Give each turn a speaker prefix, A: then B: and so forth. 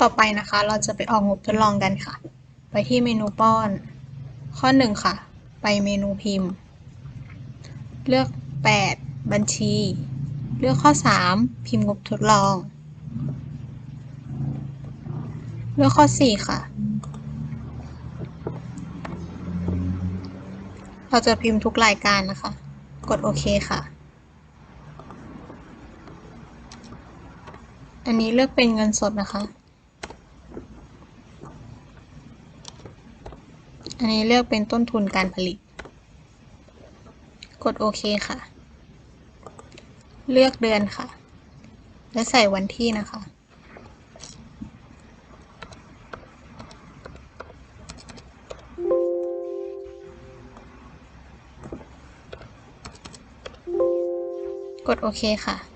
A: ต่อไปนะคะ เราจะไปออกงบทดลองกันค่ะ ไปที่เมนูป้อน ข้อ 1 ค่ะ ไปเมนูพิมพ์ เลือก 8 บัญชี เลือกข้อ 3 พิมพ์งบทดลอง เลือกข้อ 4 ค่ะ เราจะพิมพ์ทุกรายการนะคะ กดโอเคค่ะอันนี้เลือกเป็นเงินสดนะคะ อันนี้เลือกเป็นต้นทุนการผลิต กดโอเคค่ะ เลือกเดือนค่ะ และใส่วันที่นะคะ กดโอเคค่ะ